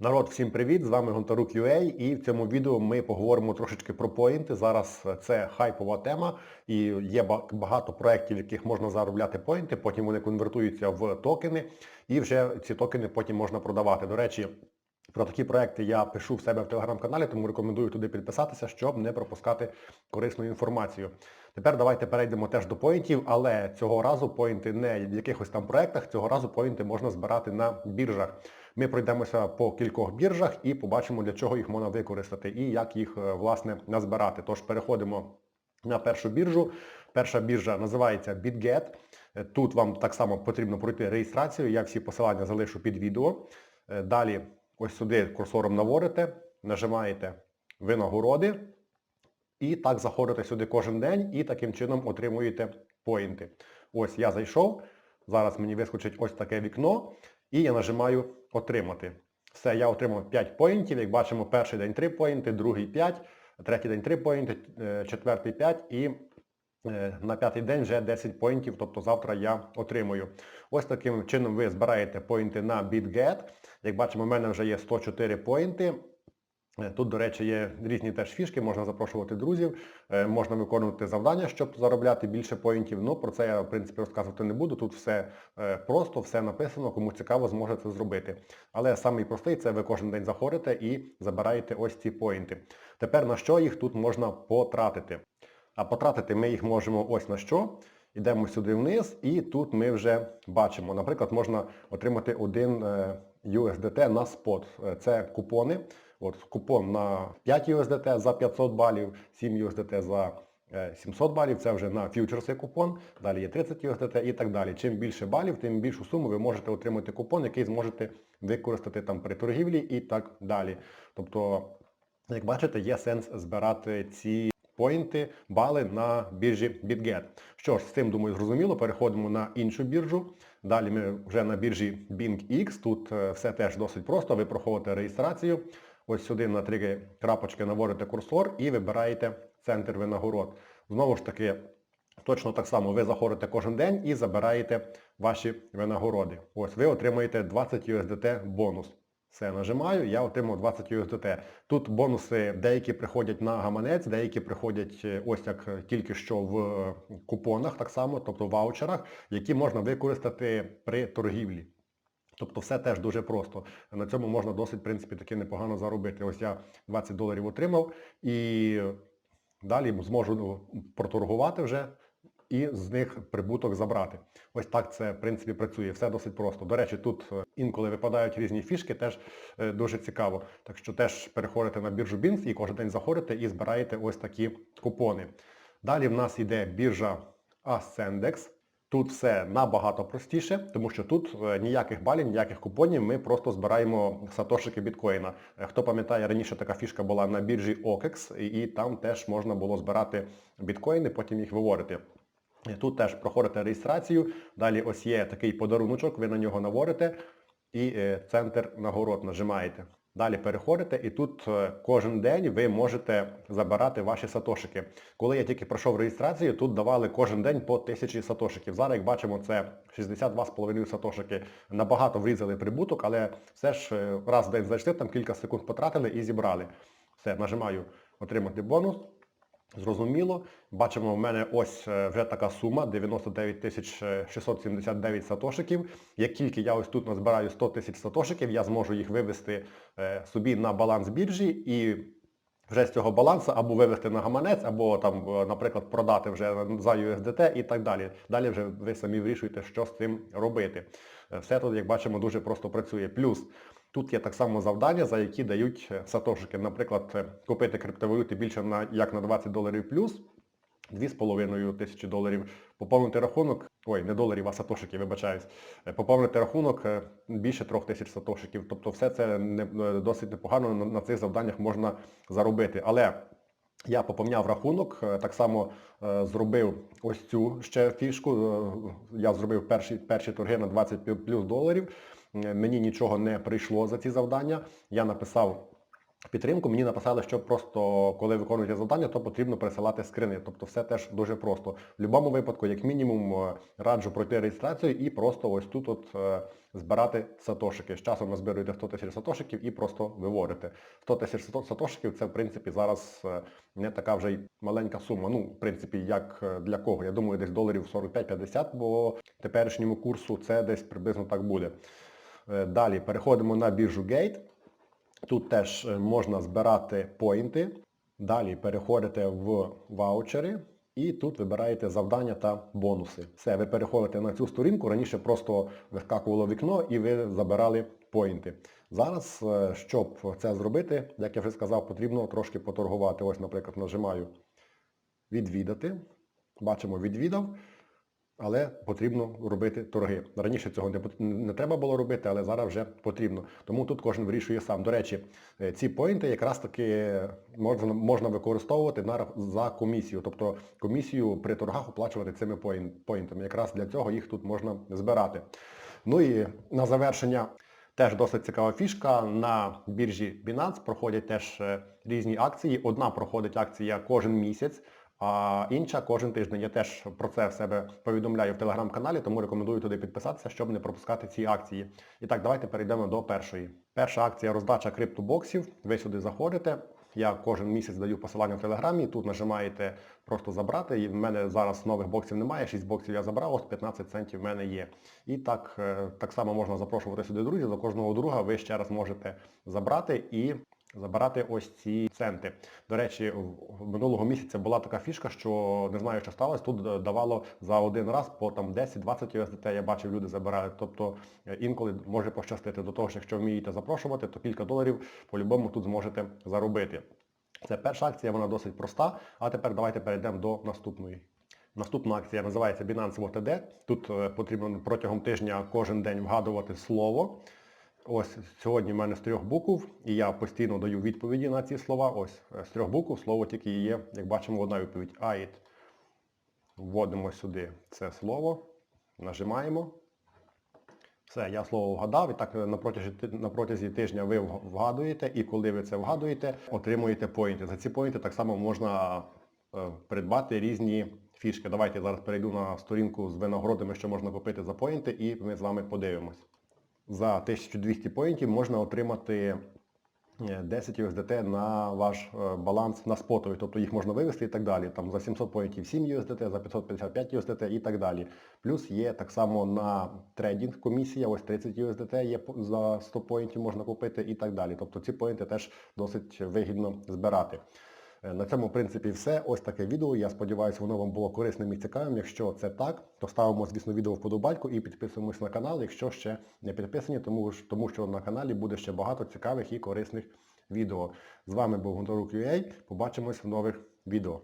Народ, всім привіт! З вами Гонтарук UA і в цьому відео ми поговоримо трошечки про поінти. Зараз це хайпова тема і є багато проєктів, в яких можна заробляти поінти, потім вони конвертуються в токени і вже ці токени потім можна продавати. До речі, про такі проекти я пишу в себе в телеграм-каналі, тому рекомендую туди підписатися, щоб не пропускати корисну інформацію. Тепер давайте перейдемо теж до поінтів, але цього разу поінти не в якихось там проектах, цього разу поінти можна збирати на біржах. Ми пройдемося по кількох біржах і побачимо, для чого їх можна використати і як їх е, власне назбирати. Тож переходимо на першу біржу. Перша біржа називається BitGet. Е, Тут вам так само потрібно пройти реєстрацію. Я всі посилання залишу під відео. Е, Далі ось сюди курсором наводите, нажимаєте винагороди. І так заходите сюди кожен день і таким чином отримуєте поінти. Ось я зайшов. Зараз мені вискочить ось таке вікно. І я нажимаю отримати. Все, я отримав 5 поінтів. Як бачимо, перший день 3 поінти, другий 5, третій день 3 поінти, е, четвертий 5 і е, на п'ятий день вже 10 поінтів, тобто завтра я отримую. Ось таким чином ви збираєте поінти на BitGet. Як бачимо, в мене вже є 104 поінти. Е, Тут, до речі, є різні теж фішки, можна запрошувати друзів, е, можна виконувати завдання, щоб заробляти більше поінтів. Ну, про це я, в принципі, розказувати не буду. Тут все е, просто, все написано, кому цікаво, зможе це зробити. Але самий простий це ви кожен день заходите і забираєте ось ці поінти. Тепер на що їх тут можна потратити? А потратити ми їх можемо ось на що. Йдемо сюди вниз і тут ми вже бачимо. Наприклад, можна отримати один USDT на спот. Це купони. От купон на 5 USDT за 500 балів, 7 USDT за е, 700 балів, це вже на фьючерси купон, далі є 30 USDT і так далі. Чим більше балів, тим більшу суму ви можете отримати купон, який зможете використати там при торгівлі і так далі. Тобто, як бачите, є сенс збирати ці поінти, бали на біржі BitGet. Що ж, з цим, думаю, зрозуміло, переходимо на іншу біржу. Далі ми вже на біржі BingX, тут е, все теж досить просто, ви проходите реєстрацію. Ось сюди на три крапочки наводите курсор і вибираєте центр винагород. Знову ж таки, точно так само ви заходите кожен день і забираєте ваші винагороди. Ось ви отримуєте 20 USDT бонус. Все, нажимаю, я отримав 20 USDT. Тут бонуси деякі приходять на гаманець, деякі приходять е, ось як тільки що в е, купонах, так само, тобто в ваучерах, які можна використати при торгівлі. Тобто все теж дуже просто. На цьому можна досить, в принципі, таки непогано заробити. Ось я 20 доларів отримав і далі зможу ну, проторгувати вже і з них прибуток забрати. Ось так це, в принципі, працює. Все досить просто. До речі, тут е, інколи випадають різні фішки, теж е, дуже цікаво. Так що теж переходите на біржу BINS і кожен день заходите і збираєте ось такі купони. Далі в нас йде біржа Ascendex. Тут все набагато простіше, тому що тут е, ніяких балів, ніяких купонів, ми просто збираємо сатошики біткоїна. Е, Хто пам'ятає, раніше така фішка була на біржі OKEX, і, там теж можна було збирати біткоїни, потім їх виводити. Е, Тут теж проходите реєстрацію, далі ось є такий подаруночок, ви на нього наводите і центр нагород нажимаєте. Далі переходите і тут е, кожен день ви можете забирати ваші сатошики. Коли я тільки пройшов реєстрацію, тут давали кожен день по тисячі сатошиків. Зараз, як бачимо, це 62,5 сатошики. Набагато врізали прибуток, але все ж е, раз в день зайшли, там кілька секунд потратили і зібрали. Все, нажимаю отримати бонус. Зрозуміло. Бачимо, в мене ось е, вже така сума 99 679 сатошиків. Як тільки я ось тут назбираю 100 тисяч сатошиків, я зможу їх вивести е, собі на баланс біржі і вже з цього балансу або вивести на гаманець, або там, е, наприклад, продати вже за USDT і так далі. Далі вже ви самі вирішуєте, що з цим робити. Е, Все тут, як бачимо, дуже просто працює. Плюс Тут є так само завдання, за які дають е, сатошики. Наприклад, е, купити криптовалюти більше на як на 20 доларів плюс, 2,5 тисячі доларів, поповнити рахунок, ой, не доларів, а сатошиків, вибачаюсь, Е, поповнити рахунок більше 3 тисяч сатошиків. Тобто все це не, досить непогано на, на цих завданнях можна заробити. Але я поповняв рахунок, так само зробив ось цю ще фішку. Я зробив перші, перші торги на 20 плюс доларів. Е, Мені нічого не прийшло за ці завдання. Я написав підтримку. Мені написали, що просто коли виконуєте завдання, то потрібно присилати скрини. Тобто все теж дуже просто. В будь-якому випадку, як мінімум, е, раджу пройти реєстрацію і просто ось тут от е, збирати сатошики. З часом назбируєте 100 тисяч сатошиків і просто виводите. 100 тисяч сатошиків це в принципі зараз не така вже й маленька сума. Ну, в принципі, як для кого? Я думаю, десь доларів 45-50, бо теперішньому курсу це десь приблизно так буде. Е, Далі переходимо на біржу Gate. Тут теж е, можна збирати поінти. Далі переходите в ваучери і тут вибираєте завдання та бонуси. Все, ви переходите на цю сторінку. Раніше просто вискакувало вікно і ви забирали поінти. Зараз, е, щоб це зробити, як я вже сказав, потрібно трошки поторгувати. Ось, наприклад, нажимаю відвідати. Бачимо, відвідав але потрібно робити торги. Раніше цього не, не треба було робити, але зараз вже потрібно. Тому тут кожен вирішує сам. До речі, е, ці поінти якраз таки можна, можна використовувати на, за комісію. Тобто комісію при торгах оплачувати цими поінтами. Якраз для цього їх тут можна збирати. Ну і на завершення теж досить цікава фішка. На біржі Binance проходять теж е, різні акції. Одна проходить акція кожен місяць. А інша кожен тиждень. Я теж про це в себе повідомляю в телеграм-каналі, тому рекомендую туди підписатися, щоб не пропускати ці акції. І так, давайте перейдемо до першої. Перша акція роздача криптобоксів. Ви сюди заходите. Я кожен місяць даю посилання в телеграмі, тут нажимаєте просто забрати. І в мене зараз нових боксів немає, 6 боксів я забрав, ось 15 центів в мене є. І так, е, так само можна запрошувати сюди друзів, за кожного друга ви ще раз можете забрати і забирати ось ці центи. До речі, минулого місяця була така фішка, що не знаю, що сталося, тут е, давало за один раз по там 10-20 USDT, я бачив, люди забирають. Тобто е, інколи може пощастити до того, що якщо вмієте запрошувати, то кілька доларів по-любому тут зможете заробити. Це перша акція, вона досить проста. А тепер давайте перейдемо до наступної. Наступна акція називається Binance WTD. Тут е, потрібно протягом тижня кожен день вгадувати слово. Ось сьогодні в мене з трьох букв, і я постійно даю відповіді на ці слова. Ось е, з трьох букв слово тільки є, як бачимо, одна відповідь. AIT. Вводимо сюди це слово, нажимаємо. Все, я слово вгадав, і так на протязі, на протязі тижня ви вгадуєте, і коли ви це вгадуєте, отримуєте поінти. За ці поінти так само можна е, придбати різні фішки. Давайте зараз перейду на сторінку з винагородами, що можна купити за поінти, і ми з вами подивимось. За 1200 поінтів можна отримати е, 10 USDT на ваш е, баланс на спотовий, тобто їх можна вивести і так далі. Там за 700 поінтів 7 USDT, за 555 USDT і так далі. Плюс є так само на трейдинг комісія, ось 30 USDT є за 100 поінтів можна купити і так далі. Тобто ці поінти теж досить вигідно збирати. Е, На цьому, в принципі, все. Ось таке відео. Я сподіваюся, воно вам було корисним і цікавим. Якщо це так, то ставимо, звісно, відео вподобайку і підписуємось на канал, якщо ще не підписані, тому, тому що на каналі буде ще багато цікавих і корисних відео. З вами був Гонтарук.ua. Побачимось в нових відео.